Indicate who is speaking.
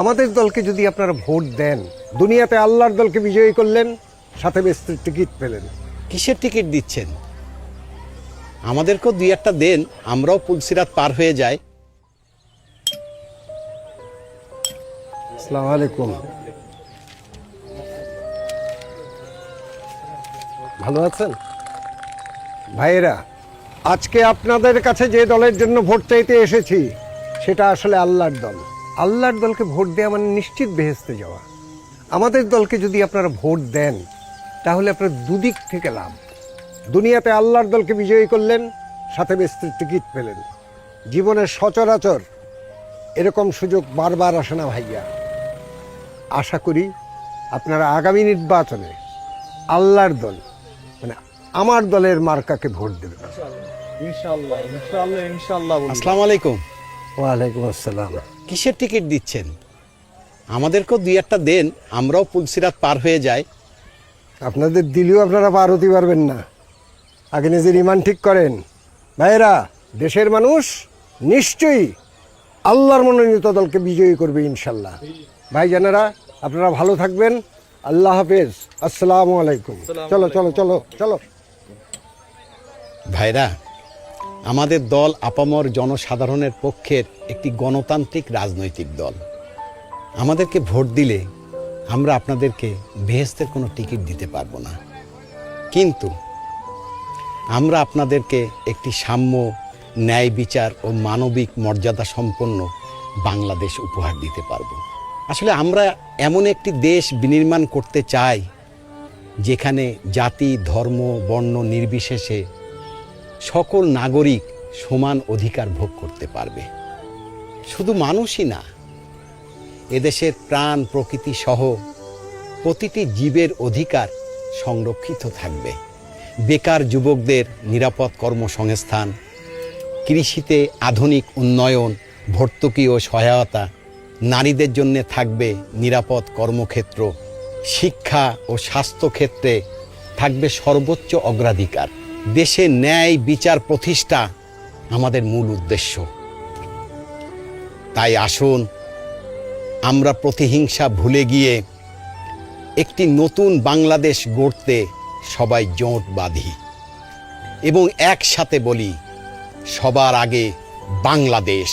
Speaker 1: আমাদের দলকে যদি আপনারা ভোট দেন দুনিয়াতে আল্লাহর দলকে বিজয়ী করলেন সাথে মিস্ত্রির টিকিট পেলেন।
Speaker 2: কিসের টিকিট দিচ্ছেন? আমাদেরকেও দুই একটা দেন আমরাও পুলসিরাত পার হয়ে যাই।
Speaker 1: আসসালামু আলাইকুম। ভালো আছেন? ভাইয়েরা আজকে আপনাদের কাছে যে দলের জন্য ভোট চাইতে এসেছি সেটা আসলে আল্লাহর দল। আল্লাহর দলকে ভোট দেওয়া মানে নিশ্চিত বেহেস্তে যাওয়া। আমাদের দলকে যদি আপনারা ভোট দেন তাহলে আপনার দুদিক থেকে লাভ। দুনিয়াতে আল্লাহর দলকে বিজয়ী করলেন সাথে বেস্তের টিকিট পেলেন। জীবনের সচরাচর এরকম সুযোগ বারবার আসে না ভাইয়া। আশা করি আপনারা আগামী নির্বাচনে আল্লাহর দল মানে আমার দলের মার্কাকে ভোট দেবেন।
Speaker 3: ইনশাল্লাহ ইনশাল্লাহ ইনশাল্লাহ
Speaker 2: আসসালামু আলাইকুম।
Speaker 1: ওয়ালাইকুম আসসালাম।
Speaker 2: কিসের টিকিট দিচ্ছেন? আমাদেরকেও দুই একটা দেন আমরাও পুলসিরাত পার হয়ে যাই।
Speaker 1: আপনাদের দিলেও আপনারা পার হতে পারবেন না। আগে নিজের ইমান ঠিক করেন। ভাইয়েরা দেশের মানুষ নিশ্চয়ই আল্লাহর মনোনীত দলকে বিজয়ী করবে ইনশাল্লাহ। ভাইজানেরা আপনারা ভালো থাকবেন। আল্লাহ হাফেজ। আসসালামু আলাইকুম। চলো চলো চলো চলো।
Speaker 2: ভাইরা আমাদের দল আপামর জনসাধারণের পক্ষের একটি গণতান্ত্রিক রাজনৈতিক দল। আমাদেরকে ভোট দিলে আমরা আপনাদেরকে বেহেস্তের কোনো টিকিট দিতে পারব না। কিন্তু আমরা আপনাদেরকে একটি সাম্য, ন্যায় বিচার ও মানবিক মর্যাদা সম্পন্ন বাংলাদেশ উপহার দিতে পারব। আসলে আমরা এমন একটি দেশ বিনির্মাণ করতে চাই, যেখানে জাতি, ধর্ম, বর্ণ নির্বিশেষে সকল নাগরিক সমান অধিকার ভোগ করতে পারবে। শুধু মানুষই না, এদেশের প্রাণ প্রকৃতি সহ প্রতিটি জীবের অধিকার সংরক্ষিত থাকবে। বেকার যুবকদের নিরাপদ কর্মসংস্থান, কৃষিতে আধুনিক উন্নয়ন, ভর্তুকি ও সহায়তা, নারীদের জন্য থাকবে নিরাপদ কর্মক্ষেত্র, শিক্ষা ও স্বাস্থ্যক্ষেত্রে থাকবে সর্বোচ্চ অগ্রাধিকার। দেশে ন্যায় বিচার প্রতিষ্ঠা আমাদের মূল উদ্দেশ্য। তাই আসুন, আমরা প্রতিহিংসা ভুলে গিয়ে একটি নতুন বাংলাদেশ গড়তে সবাই জোট বাঁধি এবং একসাথে বলি, সবার আগে বাংলাদেশ।